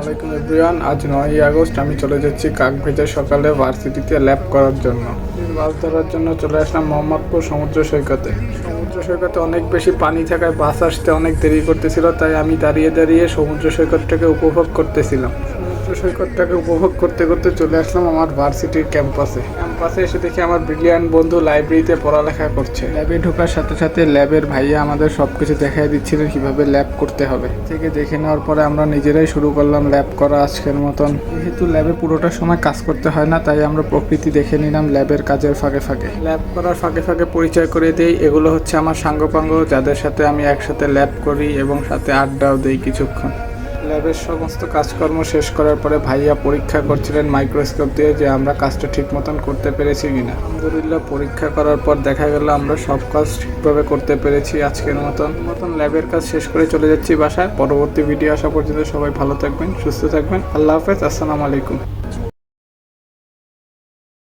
আলাইকুম এভরিওয়ান, আজ নয়ই আগস্ট, আমি চলে যাচ্ছি কাকভেজা সকালে ভার্সিটিতে ল্যাব করার জন্য। বাস ধরার জন্য চলে আসলাম মোহাম্মদপুর সমুদ্র সৈকতে। সমুদ্র সৈকতে অনেক বেশি পানি থাকায় বাস আসতে অনেক দেরি করতেছিল, তাই আমি দাঁড়িয়ে দাঁড়িয়ে সমুদ্র সৈকতটাকে উপভোগ করতেছিলাম। সমুদ্র সৈকতটাকে উপভোগ করতে করতে চলে আসলাম আমার ভার্সিটির ক্যাম্পাসে। ক্যাম্পাসে এসে দেখি আমার ব্রিলিয়ান্ট বন্ধু লাইব্রেরিতে পড়ালেখা করছে। ল্যাবে ঢোকার সাথে সাথে ল্যাবের ভাইয়া আমাদের সব কিছু দেখাই দিচ্ছিল কীভাবে ল্যাব করতে হবে। থেকে দেখে নেওয়ার পরে আমরা নিজেরাই শুরু করলাম ল্যাব করা আজকের মতন। যেহেতু ল্যাবে পুরোটা সময় কাজ করতে হয় না, তাই আমরা প্রকৃতি দেখে নিলাম ল্যাবের কাজের ফাঁকে ফাঁকে। ল্যাব করার ফাঁকে ফাঁকে পরিচয় করে দিই, এগুলো হচ্ছে আমার সাঙ্গপাঙ্গ, যাদের সাথে আমি একসাথে ল্যাব করি এবং সাথে আড্ডাও দিই কিছুক্ষণ। ল্যাবের সমস্ত কাজকর্ম শেষ করার পরে ভাইয়া পরীক্ষা করছিলেন মাইক্রোস্কোপ দিয়ে যে আমরা কাজটা ঠিক মতন করতে পেরেছি কিনা। আলহামদুলিল্লাহ, পরীক্ষা করার পর দেখা গেল আমরা সব কাজ ঠিকভাবে করতে পেরেছি আজকের মতন। মতন ল্যাবের কাজ শেষ করে চলে যাচ্ছি বাসায়। পরবর্তী ভিডিও আসা পর্যন্ত সবাই ভালো থাকবেন, সুস্থ থাকবেন। আল্লাহ হাফেজ, আসসালামু আলাইকুম।